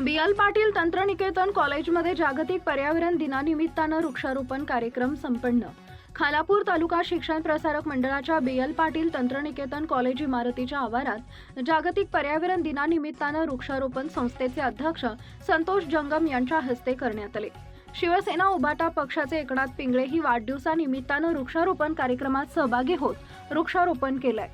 बी L Patil तंत्रनिकेतन कॉलेजमध्ये जागतिक पर्यावरण दिनानिमित्तानं वृक्षारोपण कार्यक्रम संपन्न. खालापूर तालुका शिक्षण प्रसारक मंडळाच्या बी एल पाटील तंत्रनिकेतन कॉलेज इमारतीच्या आवारात जागतिक पर्यावरण दिनानिमित्तानं वृक्षारोपण संस्थेचे अध्यक्ष संतोष जंगम यांच्या हस्ते करण्यात आले. शिवसेना उभाटा पक्षाचे एकनाथ पिंगळे ही वाढदिवसानिमित्तानं वृक्षारोपण कार्यक्रमात सहभागी होत वृक्षारोपण केलंय.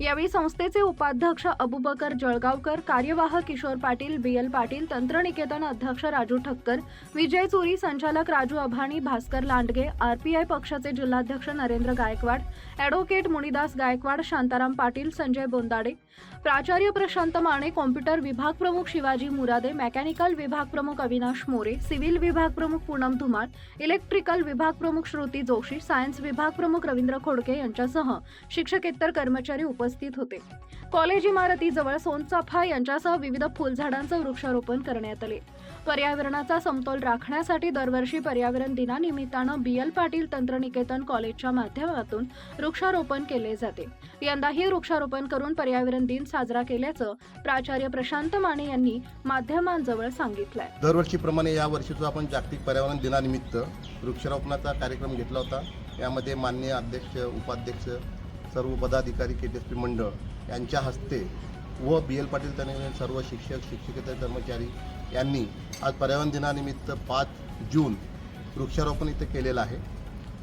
यावेळी संस्थेचे उपाध्यक्ष अबुबकर जळगावकर कार्यवाह किशोर पाटील बी एल पाटील तंत्रनिकेतन अध्यक्ष राजू ठक्कर विजय चुरी संचालक राजू अभाणी भास्कर लांडगे आरपीआय पक्षाचे जिल्हाध्यक्ष नरेंद्र गायकवाड ॲडव्होकेट मुनिदास गायकवाड शांताराम पाटील संजय बोंदाडे प्राचार्य प्रशांत माने कॉम्प्युटर विभाग प्रमुख शिवाजी मुरादे मेकॅनिकल विभाग प्रमुख अविनाश मोरे सिव्हिल विभाग प्रमुख पूनम धुमाळ इलेक्ट्रिकल विभाग प्रमुख श्रुती जोशी सायन्स विभाग प्रमुख रवींद्र खोडके यांच्यासह शिक्षकेतर कर्मचारी उपस्थित होते. कॉलेज इमारतीजवळ सोनचाफा यांच्यासह विविध फुलझाडांचं वृक्षारोपण करण्यात आले. पर्यावरणाचा समतोल राखण्यासाठी दरवर्षी पर्यावरण दिनानिमित्तानं बी एल पाटील तंत्रनिकेतन कॉलेजच्या माध्यमातून वृक्षारोपण केले जाते. यंदाही वृक्षारोपण करून पर्यावरण दिन साजरा केल्याचं प्राचार्य प्रशांत माने यांनी माध्यमांजवळ सांगितलंय. दरवर्षीप्रमाणे या वर्षीचा आपण जागतिक पर्यावरण दिनानिमित्त वृक्षारोपणाचा कार्यक्रम घेतला होता. यामध्ये माननीय अध्यक्ष उपाध्यक्ष सर्व पदाधिकारी के टी एस पी मंडळ यांच्या हस्ते व बी एल पाटील त्यांनी सर्व शिक्षक शिक्षकेतर कर्मचारी यांनी आज पर्यावरण दिनानिमित्त पाच जून वृक्षारोपण इथं केलेलं आहे.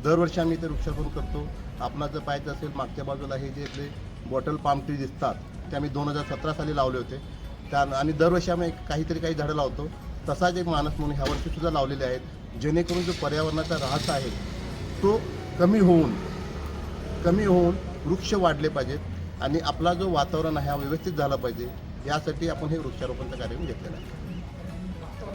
दरवर्षी आम्ही इथे वृक्षारोपण करतो. आपणास जर पाहायचं असेल मागच्या बाजूला हे जे इथले बॉटल पाम ट्री दिसतात ते आम्ही दोन हजार सतरा साली लावले होते. त्या आणि दरवर्षी आम्ही काहीतरी काही झाडं लावतो. तसाच एक माणूस म्हणून ह्या वर्षीसुद्धा लावलेले आहेत जेणेकरून जो पर्यावरणाचा ऱ्हास आहे तो कमी होऊन कमी होऊन वृक्ष वाढले पाहिजेत आणि आपला जो वातावरण आहे हा व्यवस्थित झाला पाहिजे यासाठी आपण हे वृक्षारोपणचं कार्यक्रम घेतलेलं आहे.